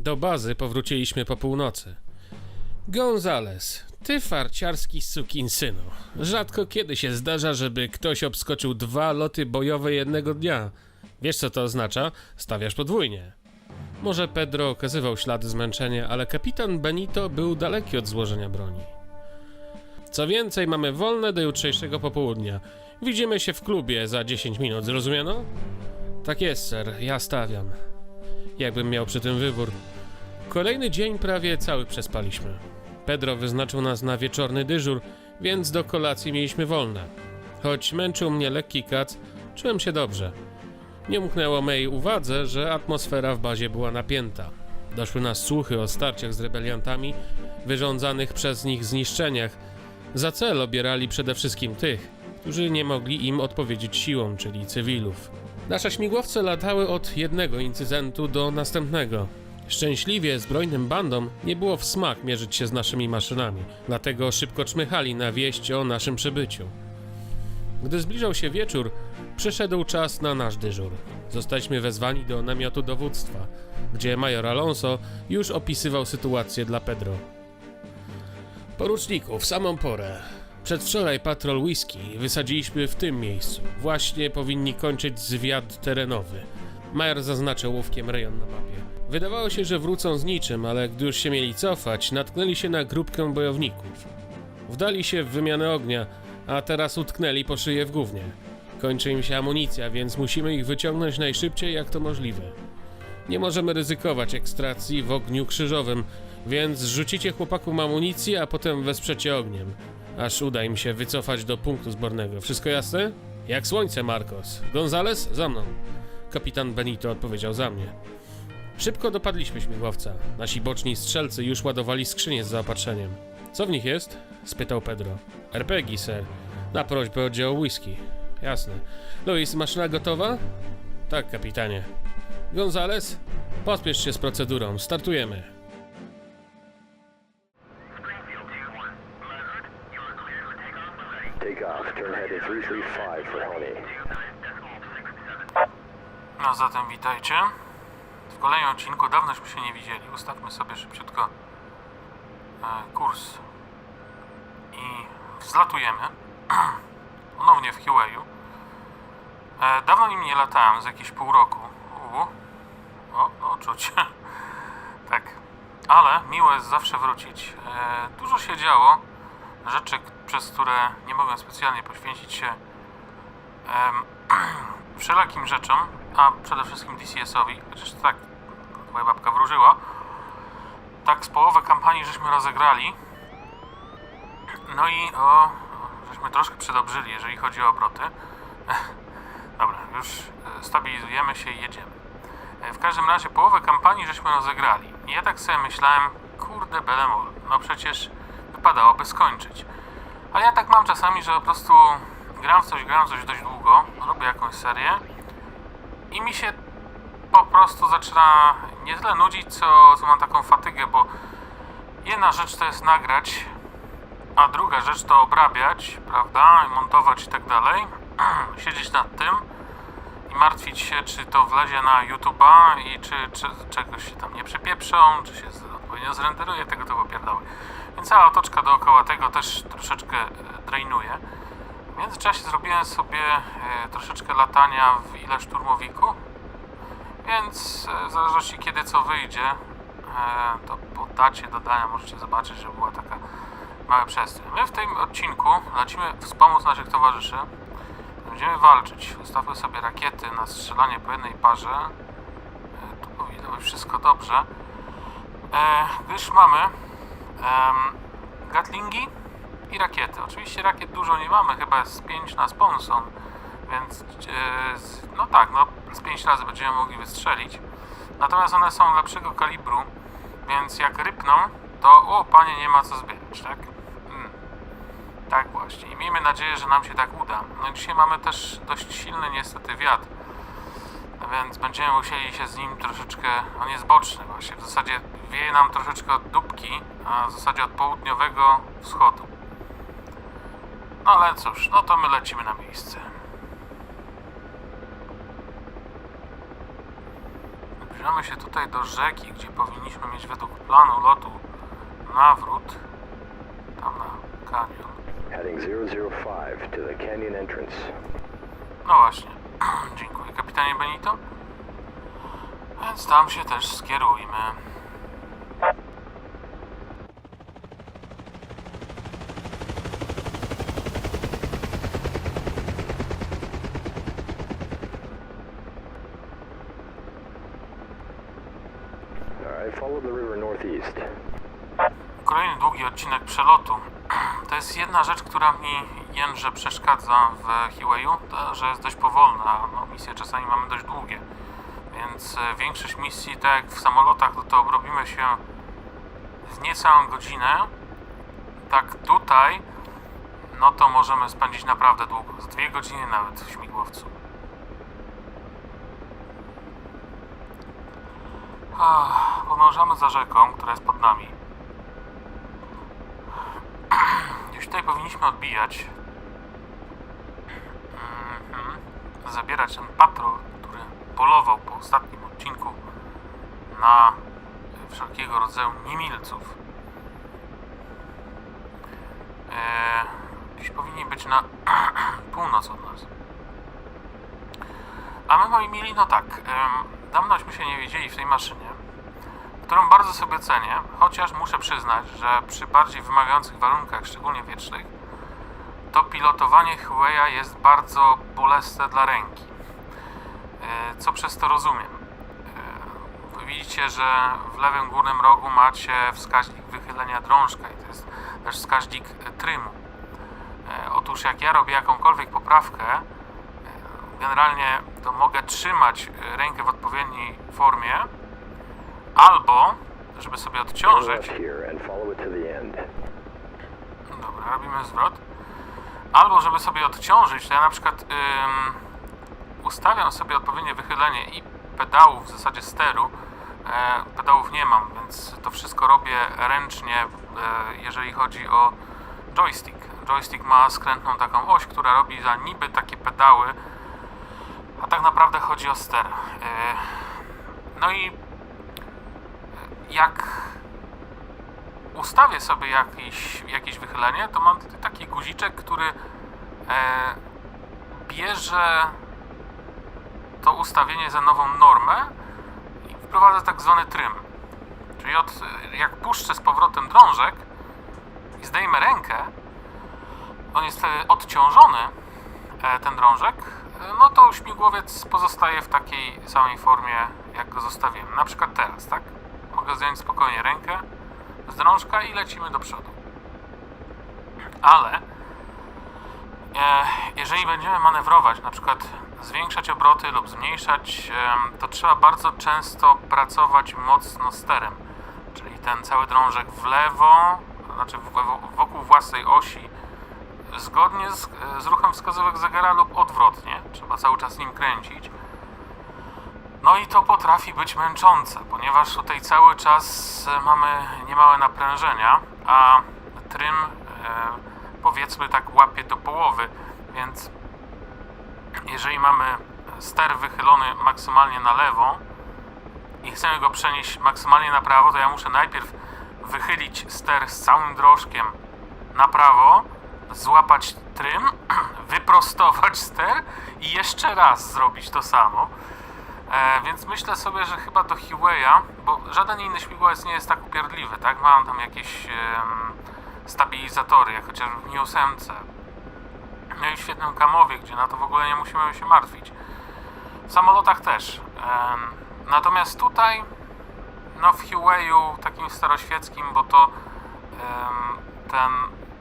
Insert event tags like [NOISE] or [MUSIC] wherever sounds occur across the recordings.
Do bazy powróciliśmy po północy. Gonzales, ty farciarski sukinsynu. Rzadko kiedy się zdarza, żeby ktoś obskoczył dwa loty bojowe jednego dnia. Wiesz co to oznacza? Stawiasz podwójnie. Może Pedro okazywał ślady zmęczenia, ale kapitan Benito był daleki od złożenia broni. Co więcej, mamy wolne do jutrzejszego popołudnia. Widzimy się w klubie za 10 minut, zrozumiano? Tak jest, ser, ja stawiam. Jakbym miał przy tym wybór. Kolejny dzień prawie cały przespaliśmy. Pedro wyznaczył nas na wieczorny dyżur, więc do kolacji mieliśmy wolne. Choć męczył mnie lekki kac, czułem się dobrze. Nie umknęło mej uwadze, że atmosfera w bazie była napięta. Doszły nas słuchy o starciach z rebeliantami, wyrządzanych przez nich zniszczeniach. Za cel obierali przede wszystkim tych, którzy nie mogli im odpowiedzieć siłą, czyli cywilów. Nasze śmigłowce latały od jednego incydentu do następnego. Szczęśliwie zbrojnym bandom nie było w smak mierzyć się z naszymi maszynami, dlatego szybko czmychali na wieść o naszym przybyciu. Gdy zbliżał się wieczór, przyszedł czas na nasz dyżur. Zostaliśmy wezwani do namiotu dowództwa, gdzie major Alonso już opisywał sytuację dla Pedro. Poruczniku, w samą porę. Przedwczoraj patrol whisky wysadziliśmy w tym miejscu. Właśnie powinni kończyć zwiat terenowy. Major zaznaczył łówkiem rejon na mapie. Wydawało się, że wrócą z niczym, ale gdy już się mieli cofać, natknęli się na grupkę bojowników. Wdali się w wymianę ognia, a teraz utknęli po szyję w gównie. Kończy im się amunicja, więc musimy ich wyciągnąć najszybciej jak to możliwe. Nie możemy ryzykować ekstracji w ogniu krzyżowym, więc zrzucicie chłopakom amunicję, a potem wesprzecie ogniem. Aż uda im się wycofać do punktu zbornego. Wszystko jasne? Jak słońce, Marcos. Gonzales, za mną. Kapitan Benito odpowiedział za mnie. Szybko dopadliśmy śmigłowca. Nasi boczni strzelcy już ładowali skrzynie z zaopatrzeniem. Co w nich jest? spytał Pedro. RPG, sir. Na prośbę oddziału whisky. Jasne. Luis, maszyna gotowa? Tak, kapitanie. Gonzales, pospiesz się z procedurą. Startujemy. Take off. Turn headed 335 for Honey. No zatem witajcie. W kolejnym odcinku dawnośmy się nie widzieli. Ustawmy sobie szybciutko e, kurs i wzlatujemy [CLEARS THROAT] ponownie w Huayu. E, dawno nim nie latałem, z jakieś pół roku. U, o, no czuć. [LAUGHS] tak. Ale miło jest zawsze wrócić. E, dużo się działo. Rzeczy, przez które nie mogłem specjalnie poświęcić się [CLEARS THROAT] wszelakim rzeczom, a przede wszystkim DCS-owi, chociaż tak, twoja babka wróżyła, tak z połowę kampanii żeśmy rozegrali. No i o, żeśmy troszkę przedobrzyli, jeżeli chodzi o obroty. Dobra, już e, stabilizujemy się i jedziemy. E, W każdym razie połowę kampanii żeśmy rozegrali. I ja tak sobie myślałem, kurde belemol, no przecież wypadałoby skończyć. Ale ja tak mam czasami, że po prostu gram w coś, gram w coś dość długo, robię jakąś serię i mi się po prostu zaczyna nie tyle nudzić, co, co mam taką fatygę, bo jedna rzecz to jest nagrać, a druga rzecz to obrabiać, prawda, montować i tak dalej, [CLEARS THROAT] siedzieć nad tym i martwić się, czy to wlezie na YouTube'a i czy, czy czegoś się tam nie przypieprzą, czy się odpowiednio zrenderuje, tego to popierdały. Więc cała otoczka dookoła tego też troszeczkę e, drainuje. Międzyczasie zrobiłem sobie e, troszeczkę latania w ile szturmowiku, więc e, w zależności kiedy co wyjdzie, e, to po dacie dodania możecie zobaczyć, że była taka mała przestrzeń. My w tym odcinku lecimy wspomóc naszych towarzyszy. Będziemy walczyć. Ustawmy sobie rakiety na strzelanie po jednej parze. Tu powinno być wszystko dobrze. Gdyż mamy gatlingi i rakiety. Oczywiście rakiet dużo nie mamy, chyba jest 5 na sponsor, więc e, z- no tak, no z 5 razy będziemy mogli wystrzelić. Natomiast one są lepszego kalibru, więc jak rypną, to o panie nie ma co zbierać, tak? Mm. Tak właśnie. I miejmy nadzieję, że nam się tak uda. No dzisiaj mamy też dość silny niestety wiatr, więc będziemy musieli się z nim troszeczkę, on jest boczny właśnie, w zasadzie wieje nam troszeczkę od dupki, a w zasadzie od południowego wschodu. No ale cóż, no to my lecimy na miejsce. Zbliżamy się tutaj do rzeki, gdzie powinniśmy mieć według planu lotu nawrót. Tam na kanion. Heading 005 to the canyon entrance. No właśnie. [CLEARS THROAT] Dziękuję, kapitanie Benito. Więc tam się też skierujmy. Kolejny długi odcinek przelotu. [CLEARS THROAT] To jest jedna rzecz, która mi jędrze przeszkadza w Hiwayu, to, że jest dość powolna. No, misje czasami mamy dość długie, więc e, większość misji, tak jak w samolotach, no to obrobimy się w niecałą godzinę. Tak tutaj, no to możemy spędzić naprawdę długo, z dwie godziny nawet w śmigłowcu. Ach, Podążamy za rzeką, która jest pod nami. [CLEARS THROAT] Gdzieś tutaj powinniśmy odbijać. Mhm. Zabierać ten patrol, który polował po ostatnim odcinku na wszelkiego rodzaju niemilców. Eee, gdzieś powinni być na [CLEARS THROAT] północ od nas. A my, moi mili, no tak, dawnośmy się nie wiedzieli w tej maszynie, którą bardzo sobie cenię, chociaż muszę przyznać, że przy bardziej wymagających warunkach, szczególnie wiecznych, to pilotowanie Huawei'a jest bardzo bolesne dla ręki. E, Co przez to rozumiem? E, widzicie, że w lewym górnym rogu macie wskaźnik wychylenia drążka i to jest też wskaźnik trymu. E, Otóż jak ja robię jakąkolwiek poprawkę, generalnie to mogę trzymać rękę w odpowiedniej formie, albo, żeby sobie odciążyć. Dobra, robimy zwrot. Albo żeby sobie odciążyć, to ja na przykład ym, ustawiam sobie odpowiednie wychylenie i pedałów, w zasadzie steru. E, pedałów nie mam, więc to wszystko robię ręcznie, e, jeżeli chodzi o joystick. Joystick ma skrętną taką oś, która robi za niby takie pedały, a tak naprawdę chodzi o ster. E, no i jak ustawię sobie jakieś, jakieś wychylenie, to mam taki guziczek, który e, bierze to ustawienie za nową normę i wprowadza tak zwany trym. Czyli od, jak puszczę z powrotem drążek i zdejmę rękę, on jest wtedy odciążony, e, ten drążek, no to śmigłowiec pozostaje w takiej samej formie, jak go zostawiłem. Na przykład teraz, tak? Zdjąć spokojnie rękę z drążka i lecimy do przodu. Ale e, jeżeli będziemy manewrować, na przykład zwiększać obroty lub zmniejszać, em, to trzeba bardzo często pracować mocno sterem. Czyli ten cały drążek w lewo, to znaczy wokół własnej osi, zgodnie z, z ruchem wskazówek zegara lub odwrotnie. Trzeba cały czas nim kręcić. No i to potrafi być męczące, ponieważ tutaj cały czas e, mamy niemałe naprężenia, a trym e, powiedzmy tak łapie do połowy, więc jeżeli mamy ster wychylony maksymalnie na lewo i chcemy go przenieść maksymalnie na prawo, to ja muszę najpierw wychylić ster z całym drożkiem na prawo, złapać trym, [CLEARS THROAT] wyprostować ster i jeszcze raz zrobić to samo. E, więc myślę sobie, że chyba do Huawei'a, bo żaden inny śmigłowiec nie jest tak upierdliwy, tak? Mam tam jakieś em, stabilizatory, jak chociażby w News 8. No i w świetnym kamowie, gdzie na to w ogóle nie musimy się martwić. W samolotach też. Em, natomiast tutaj, no w Huawei'u takim staroświeckim, bo to em, ten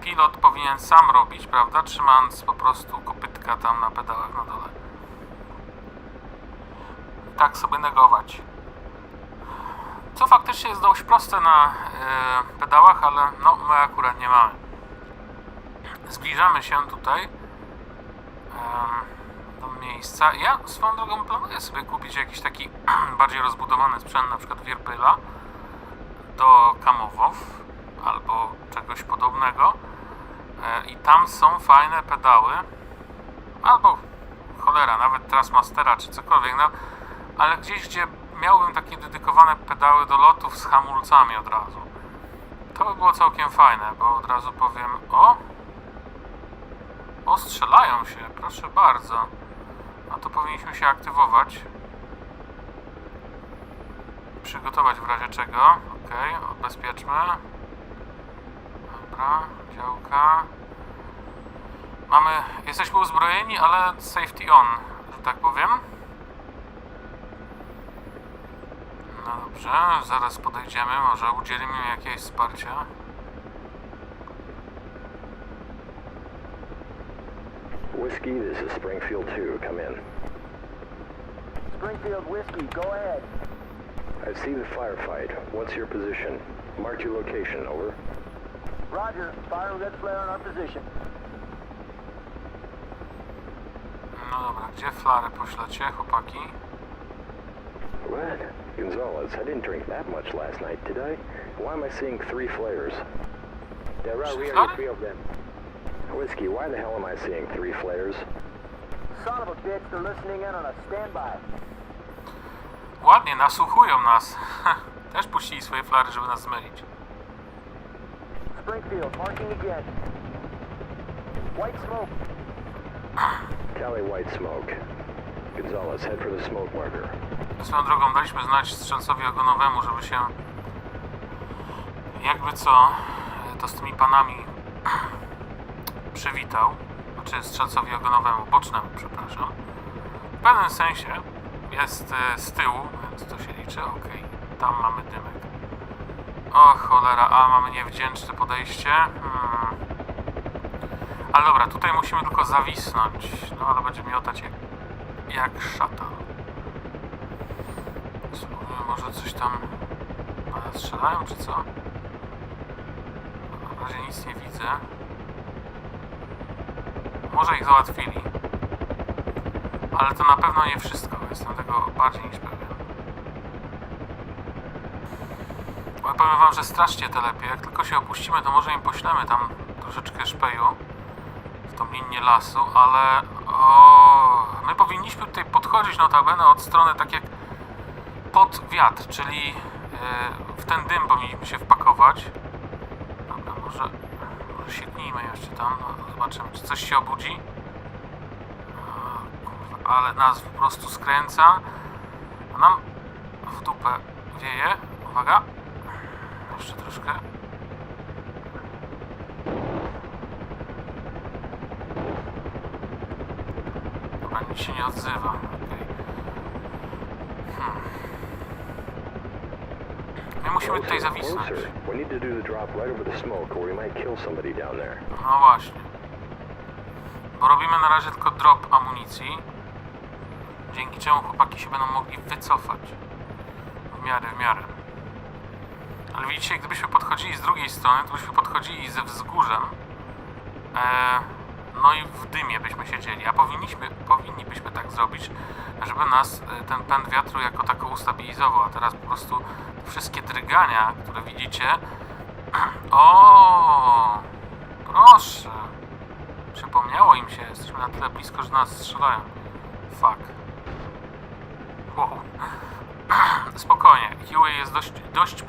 pilot powinien sam robić, prawda? Trzymając po prostu kopytka tam na pedałach na dole tak sobie negować. Co faktycznie jest dość proste na e, pedałach, ale no my akurat nie mamy. Zbliżamy się tutaj em, do miejsca. Ja swoją drogą planuję sobie kupić jakiś taki [CLEARS THROAT] bardziej rozbudowany sprzęt, na przykład Wirpyla do Kamowow albo czegoś podobnego. E, I tam są fajne pedały, albo cholera, nawet Trustmastera czy cokolwiek, no ale gdzieś, gdzie miałbym takie dedykowane pedały do lotów z hamulcami od razu. To by było całkiem fajne, bo od razu powiem... O! O, strzelają się, proszę bardzo. No to powinniśmy się aktywować. Przygotować w razie czego. Ok, odbezpieczmy. Dobra, działka. Mamy, jesteśmy uzbrojeni, ale safety on, że tak powiem. No dobrze, zaraz podejdziemy, może udzielimy im jakiegoś wsparcia. Whiskey, this is Springfield 2. Come in. Springfield Whiskey, go ahead. I see the firefight. What's your position? Mark your location. Over. Roger, fire red flare on our position. No dobra, gdzie flarę poślecie, chłopaki? What? Gonzalez, I didn't drink that much last night, did I? Why am I seeing three flares? There are really three of them. Whiskey, why the hell am I seeing three flares? Son of a bitch, they're listening in on a standby. Ładnie, nasłuchują nas. [LAUGHS] Też puścili swoje flary, żeby nas zmylić. Springfield, marking again. White smoke. Tally white smoke. Gonzalez, head for the smoke marker. Swoją drogą daliśmy znać strzelcowi ogonowemu, żeby się jakby co to z tymi panami [CLEARS THROAT] przywitał. Znaczy strzelcowi ogonowemu, bocznemu, przepraszam. W pewnym sensie jest e, z tyłu, więc to się liczy. Okej, tam mamy dymek. O cholera, a mamy niewdzięczne podejście. Hmm. Ale dobra, tutaj musimy tylko zawisnąć. No ale będzie miotać jak, jak szatan. Może coś tam... Strzelają czy co? Na razie nic nie widzę. Może ich załatwili. Ale to na pewno nie wszystko. Jestem tego bardziej niż pewien. Ale powiem wam, że straszcie te lepiej. Jak tylko się opuścimy, to może im poślemy tam troszeczkę szpeju w tą linię lasu, ale o, my powinniśmy tutaj podchodzić notabene od strony tak jak pod wiatr, czyli e, w ten dym powinniśmy się wpakować. Dobra, może, może sieknijmy jeszcze tam, no, zobaczymy czy coś się obudzi. O, kurwa, ale nas po prostu skręca. A nam w dupę wieje. Uwaga. Jeszcze troszkę. Dobra, nic się nie odzywa. Okej. Hmm. My musimy tutaj zawisnąć. closer. We need to do the drop right over the smoke, or we might kill somebody down there. No właśnie. Bo robimy na razie tylko drop amunicji. Dzięki czemu chłopaki się będą mogli wycofać. W miarę, w miarę. Ale widzicie, gdybyśmy podchodzili z drugiej strony, to byśmy podchodzili ze wzgórzem. E, no i w dymie byśmy siedzieli. A powinniśmy, powinni byśmy tak zrobić, żeby nas e, ten pęd wiatru jako tako ustabilizował. A teraz po prostu wszystkie drgania, które widzicie. [CLEARS THROAT] O, proszę. Przypomniało im się, jesteśmy na tyle blisko, że nas strzelają. Fuck. Wow. [CLEARS THROAT] Spokojnie, Huey jest dość, dość.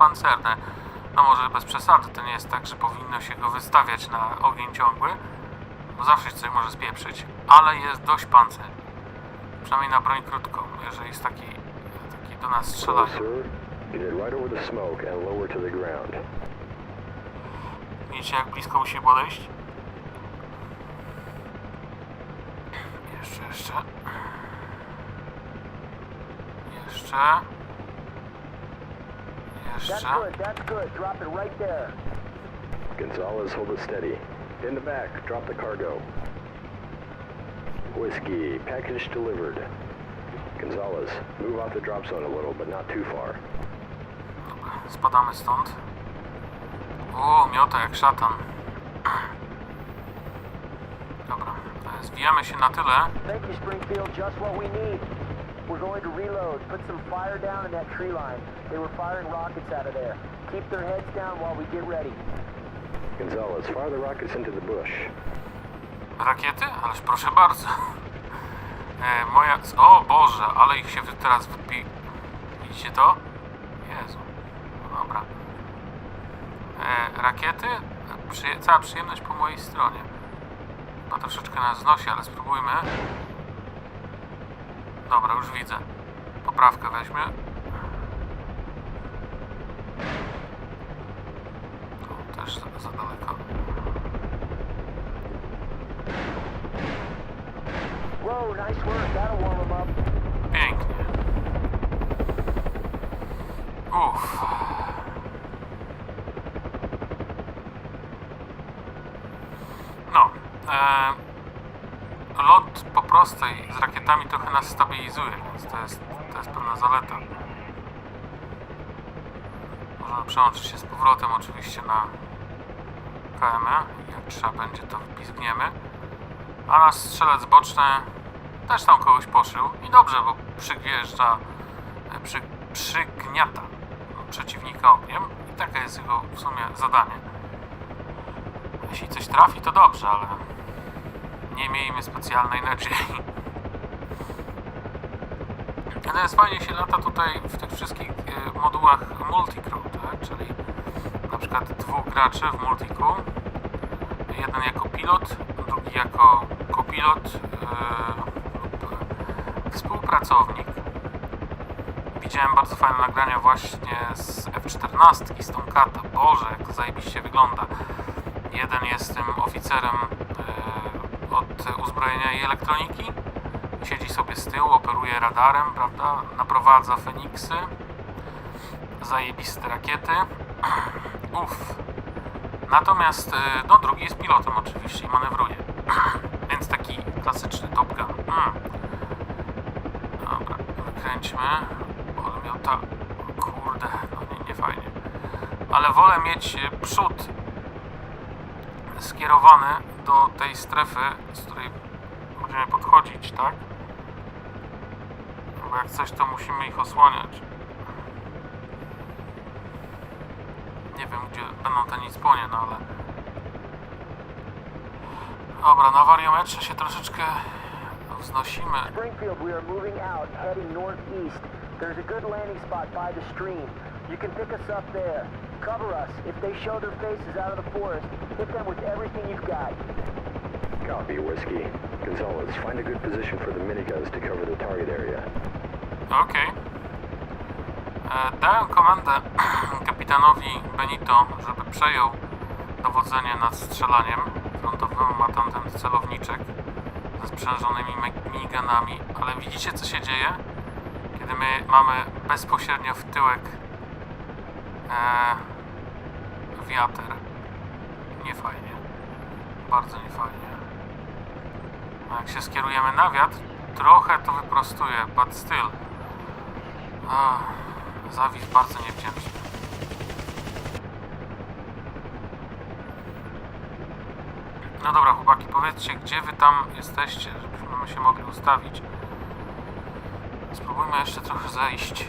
No może bez przesady, to nie jest tak, że powinno się go wystawiać na ogień ciągły, bo zawsze coś może spieprzyć, ale jest dość pancerny. Przynajmniej na broń krótką, jeżeli jest taki, taki do nas strzelają. Widzicie jak blisko musi podejść? Jeszcze, jeszcze. Jeszcze. Jeszcze. Gonzalez, hold it steady. In the back, drop the cargo. Whiskey, package delivered. Gonzalez, move off the drop zone a little, but not too far. Spadamy stąd. O, miota jak szatan. Dobra, zwijamy się na tyle. Thank you, Springfield. Just what we need. We're going to reload. Put some fire down in that tree line. They were firing rockets out of there. Keep their heads down while we get ready. Gonzalez, fire the rockets into the bush. Rakiety? Ależ proszę bardzo. E, moja... O Boże, ale ich się teraz wypi... Widzicie to? Jezu. No dobra. E, rakiety? Przyje cała przyjemność po mojej stronie. Chyba troszeczkę nas znosi, ale spróbujmy. Dobra, już widzę. Poprawkę weźmie. Tu też za daleko. Pięknie. Uff. No. E, lot po prostej z rakietami trochę nas stabilizuje, więc to jest, to jest pewna zaleta. Możemy przełączyć się z powrotem oczywiście na KME. Jak trzeba będzie, to wpizgniemy. A nasz strzelec boczny też tam kogoś poszył. I dobrze, bo przygwieżdża, e, przy, przygniata przeciwnika ogniem. I takie jest jego w sumie zadanie. Jeśli coś trafi, to dobrze, ale nie miejmy specjalnej nadziei. Natomiast fajnie się lata tutaj w tych wszystkich e, modułach multicrew, tak? Czyli na przykład dwóch graczy w multiku. Jeden jako pilot, drugi jako kopilot e, lub współpracownik. Widziałem bardzo fajne nagrania właśnie z F-14 z Tomcata. Boże, jak zajebiście wygląda. Jeden jest tym oficerem e, od uzbrojenia i elektroniki. Siedzi sobie z tyłu, operuje radarem, prawda? Naprowadza Feniksy. Zajebiste rakiety. [CLEARS THROAT] Uff. Natomiast, e, no drugi jest pilotem oczywiście i manewruje. [CLEARS THROAT] Więc taki klasyczny Top Gun. Mm. Wykręćmy. Ale miał ta... Kurde, no nie, nie fajnie. Ale wolę mieć e, przód skierowany do tej strefy, z której będziemy podchodzić, tak? Bo jak coś, to musimy ich osłaniać. Nie wiem, gdzie będą te nicponie, no ale... Dobra, na wariometrze się troszeczkę wznosimy. Springfield, we are moving out, heading northeast. There's a good landing spot by the stream. You can pick us up there. Cover us. If they show their faces out of the forest, hit them with everything you've got. Copy, Whiskey. Gonzalez, find a good position for the miniguns to cover the target area. Okej. E, Dałem komendę [CLEARS THROAT] kapitanowi Benito, żeby przejął dowodzenie nad strzelaniem frontowym. Ma tam ten celowniczek ze sprzężonymi me- minigunami. Ale widzicie, co się dzieje? Kiedy my mamy bezpośrednio w tyłek e, wiatr. Niefajnie. Bardzo niefajnie. A jak się skierujemy na wiatr, trochę to wyprostuje, but still. Ach, zawis bardzo niewdzięczny. No dobra, chłopaki, powiedzcie, gdzie wy tam jesteście, żebyśmy się mogli ustawić. Spróbujmy jeszcze trochę zejść.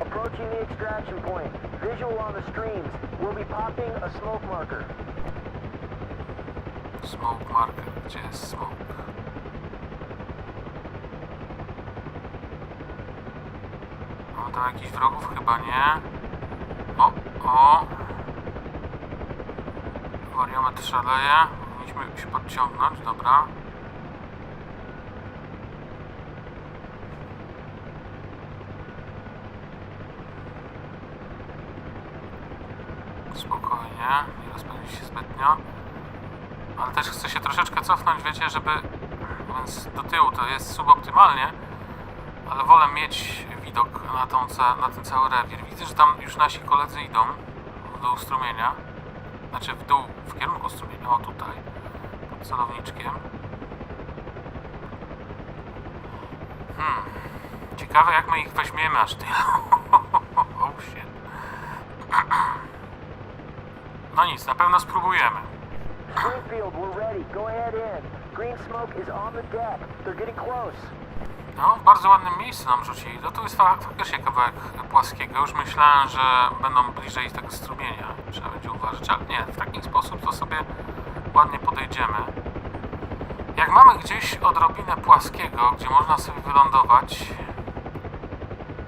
Approaching the extraction point. Visual on the streams. We'll be popping a smoke marker. Smoke marker, gdzie jest smoke? Mamy tam jakichś wrogów? Chyba nie. O. Wariometr szaleje. Powinniśmy się podciągnąć, dobra. Spokojnie, nie rozpędzi się zbytnio. Ale też chcę się troszeczkę cofnąć, wiecie, żeby... Więc do tyłu to jest suboptymalnie, ale wolę mieć widok na, tą, na ten cały rewir. Widzę, że tam już nasi koledzy idą w dół strumienia. Znaczy w dół, w kierunku strumienia, o tutaj, pod celowniczkiem. Hmm. Ciekawe jak my ich weźmiemy aż tylu. [LAUGHS] oh shit. [CLEARS THROAT] No nic, na pewno spróbujemy. Springfield, we're ready. Go ahead in. Green smoke is on the deck. They're getting close. No, w bardzo ładnym miejscu nam rzucili. No tu jest fa- faktycznie kawałek płaskiego. Już myślałem, że będą bliżej tego strumienia. Trzeba będzie uważać, ale nie, w taki sposób to sobie ładnie podejdziemy. Jak mamy gdzieś odrobinę płaskiego, gdzie można sobie wylądować,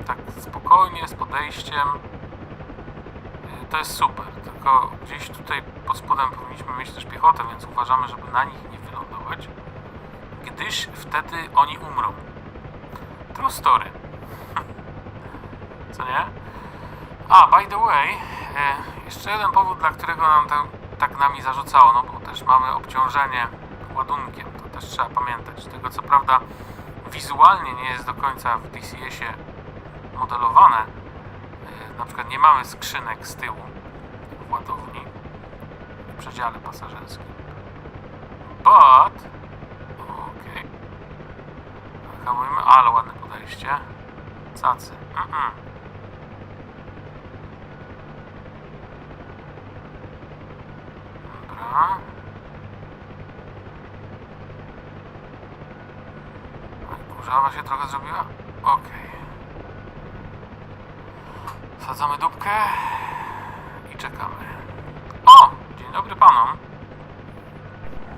tak spokojnie, z podejściem, y, to jest super. Tylko gdzieś tutaj pod spodem powinniśmy mieć też piechotę, więc uważamy, żeby na nich nie wylądować, gdyż wtedy oni umrą. True story. Co nie? A, by the way, e, jeszcze jeden powód, dla którego nam tam, tak nami zarzucało, no bo też mamy obciążenie ładunkiem, to też trzeba pamiętać. Tego co prawda wizualnie nie jest do końca w DCS-ie modelowane. E, na przykład nie mamy skrzynek z tyłu w ładowni w przedziale pasażerskim. But... Okej. Hamujemy, ale ładne podejście. Cacy. Mm-mm. Dobra. Oj, Kurzawa się trochę zrobiła? Okej. Sadzamy dupkę i czekamy. O! Dzień dobry panom.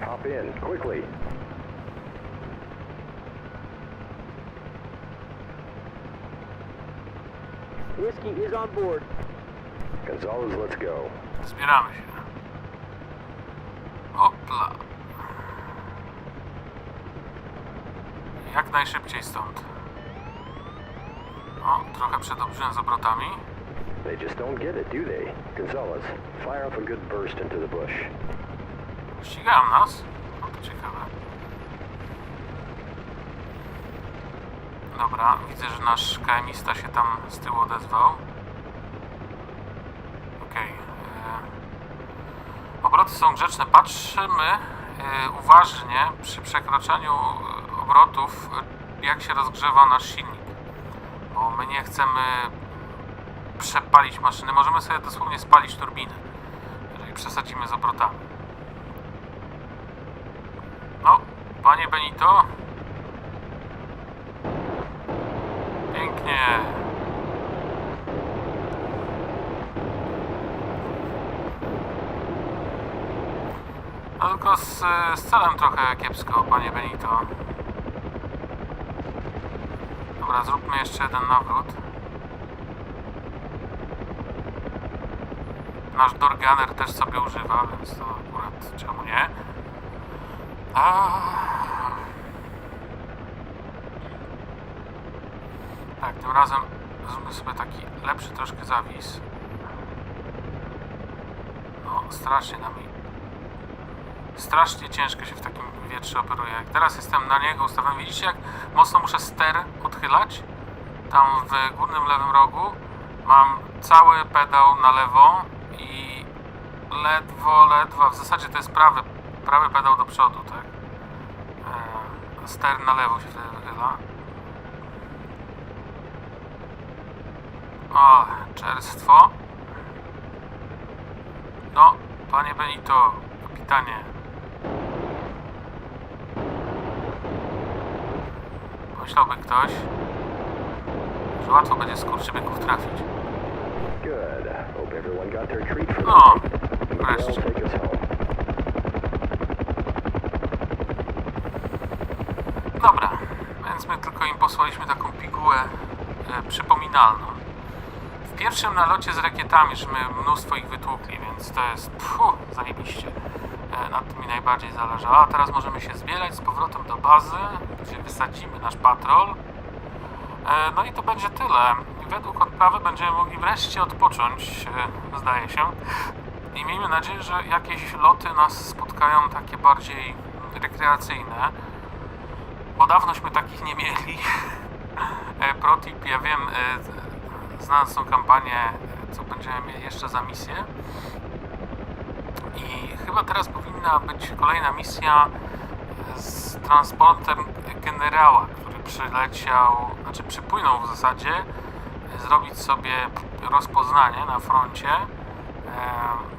Hop in, quickly. Whiskey is on board. Gonzalez, let's go. Zbieramy się. Hopla. Jak najszybciej stąd. O, trochę przedobrzyłem z obrotami. They just don't get it, do they? Gonzalez, fire off a good burst into the bush. Ścigają nas? O, to ciekawe. Dobra, widzę, że nasz KMista się tam z tyłu odezwał. Okej. e, Obroty są grzeczne. Patrzymy e, uważnie przy przekroczeniu e, obrotów, jak się rozgrzewa nasz silnik. Bo my nie chcemy przepalić maszyny. Możemy sobie dosłownie spalić turbinę, jeżeli przesadzimy z obrotami. No, panie Benito. Pięknie. Tylko z, z celem trochę kiepsko, panie Benito. Dobra, zróbmy jeszcze jeden nawrót. Nasz Dorganer też sobie używa, więc to akurat czemu nie? A... Tak, tym razem zróbmy sobie taki lepszy troszkę zawis. No, strasznie nami. Strasznie ciężko się w takim wietrze operuje. Jak teraz jestem na niego ustawiony, widzicie jak mocno muszę ster odchylać? Tam w górnym lewym rogu mam cały pedał na lewo i ledwo, ledwo, w zasadzie to jest prawy, prawy pedał do przodu, tak? E, ster na lewo się wtedy wychyla. O, czerstwo. No, panie Benito, kapitanie. Myślałby ktoś, że łatwo będzie trafić. Treat for the No, wreszcie. Dobra, więc my tylko im posłaliśmy taką pigułę e, przypominalną. W pierwszym nalocie z rakietami, żeśmy mnóstwo ich wytłukli, więc to jest pfu, zajebiście. E, na tym mi najbardziej zależało. A teraz możemy się zbierać z powrotem do bazy, gdzie wysadzimy nasz patrol. E, no i to będzie tyle. Według odprawy będziemy mogli wreszcie odpocząć, e, zdaje się. I miejmy nadzieję, że jakieś loty nas spotkają takie bardziej rekreacyjne bo dawnośmy takich nie mieli. Protip, ja wiem, znając tą kampanię, co będziemy mieli jeszcze za misję. I chyba teraz powinna być kolejna misja z transportem generała, który przyleciał, znaczy przypłynął w zasadzie, zrobić sobie rozpoznanie na froncie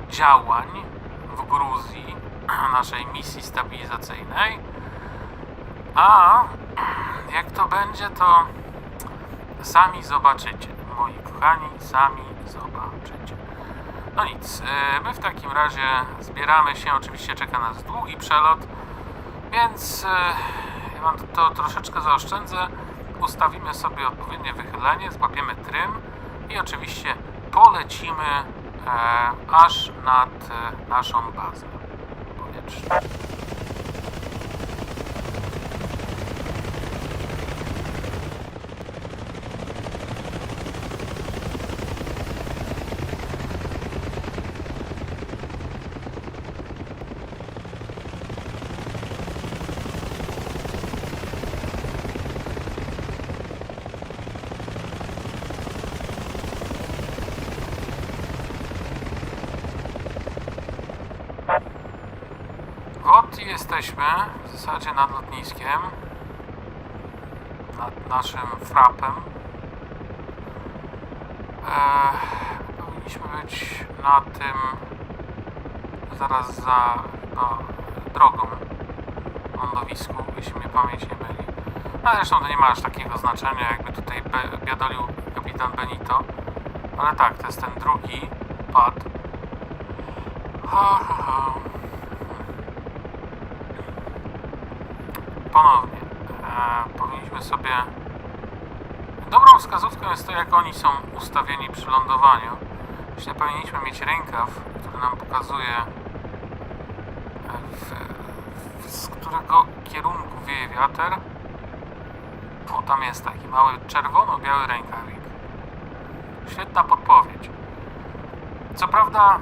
działań w Gruzji [CLEARS THROAT] naszej misji stabilizacyjnej. A jak to będzie, to sami zobaczycie, moi kochani, sami zobaczycie. No nic, yy, my w takim razie zbieramy się, oczywiście czeka nas długi przelot, Więc e, ja wam to, troszeczkę zaoszczędzę. Ustawimy sobie odpowiednie wychylenie, złapiemy trym i oczywiście polecimy e, aż nad e, naszą bazę powietrzną. Jesteśmy w zasadzie nad lotniskiem, nad naszym frapem. Eee, powinniśmy być na tym zaraz za no, drogą lądowisku, jeśli mnie pamięć nie myli. No, zresztą to nie ma aż takiego znaczenia, jakby tutaj biadolił kapitan Benito. Ale tak, to jest ten drugi pad. Ha, ha, ha. Ponownie e, powinniśmy sobie dobrą wskazówką jest to jak oni są ustawieni przy lądowaniu. Myślę, powinniśmy mieć rękaw który nam pokazuje e, w, w, z którego kierunku wieje wiatr. O tam jest taki mały czerwono-biały rękawik. Świetna podpowiedź. Co prawda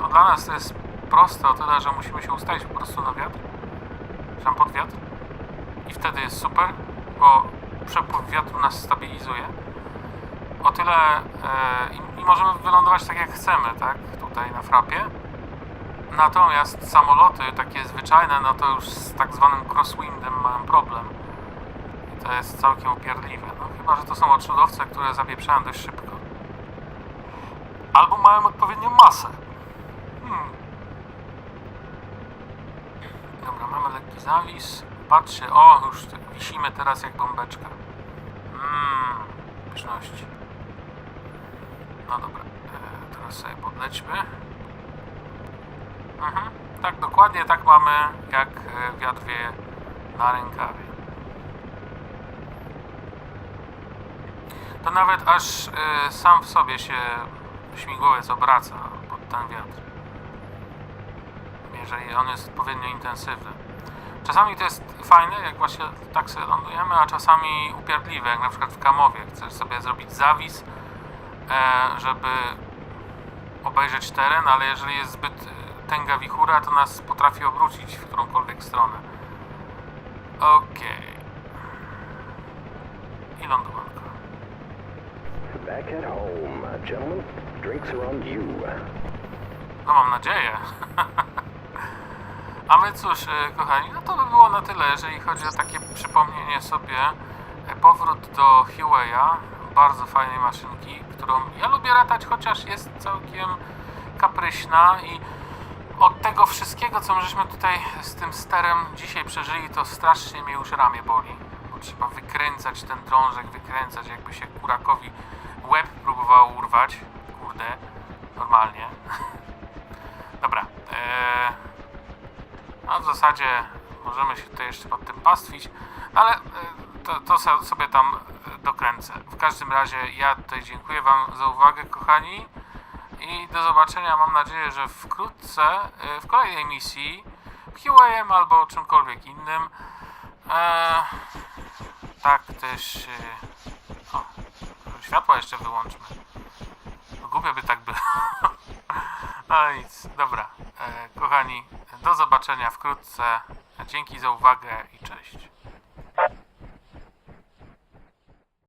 no dla nas to jest proste o tyle, że musimy się ustawić po prostu na wiatr czy tam pod wiatr i wtedy jest super, bo przepływ wiatru nas stabilizuje. O tyle e, i, i możemy wylądować tak jak chcemy, tak? Tutaj na frapie. Natomiast samoloty takie zwyczajne, no to już z tak zwanym crosswindem mają problem. I to jest całkiem upierdliwe. No chyba, że to są odrzutowce, które zapieprzają dość szybko. Albo mają odpowiednią masę. Hmm. Dobra, mamy lekki zawis. Patrzcie, o, już wisimy teraz jak bombeczka. Mmm, pyszności. No dobra, e, teraz sobie podlećmy. Mhm, tak, dokładnie tak mamy, jak e, wiatr na rękawie. To nawet aż e, sam w sobie się śmigłowiec obraca pod ten wiatr. Jeżeli on jest odpowiednio intensywny. Czasami to jest fajne, jak właśnie tak sobie lądujemy, a czasami upierdliwe, jak na przykład w Kamowie. Chcesz sobie zrobić zawis, e, żeby obejrzeć teren, ale jeżeli jest zbyt e, tęga wichura, to nas potrafi obrócić w którąkolwiek stronę. Okej. I lądowanko. Back at home, gentlemen. Drinks are on you. No mam nadzieję. [LAUGHS] A my cóż, e, kochani, no to by było na tyle, jeżeli chodzi o takie przypomnienie sobie. e, Powrót do Huawei'a, bardzo fajnej maszynki, którą ja lubię latać, chociaż jest całkiem kapryśna i od tego wszystkiego, co my żeśmy tutaj z tym sterem dzisiaj przeżyli, to strasznie mnie już ramię boli. Bo trzeba wykręcać ten drążek, wykręcać, jakby się kurakowi łeb próbowało urwać. Kurde, normalnie. [LAUGHS] Dobra. Eee, a w zasadzie możemy się tutaj jeszcze pod tym pastwić, ale e, to, to sobie tam e, dokręcę. W każdym razie ja tutaj dziękuję Wam za uwagę, kochani. I do zobaczenia, mam nadzieję, że wkrótce e, w kolejnej misji QAM albo czymkolwiek innym. E, tak też. O, światła jeszcze wyłączmy. Głupio by tak było. [LAUGHS] No nic, dobra. E, kochani, do zobaczenia wkrótce. Dzięki za uwagę i cześć.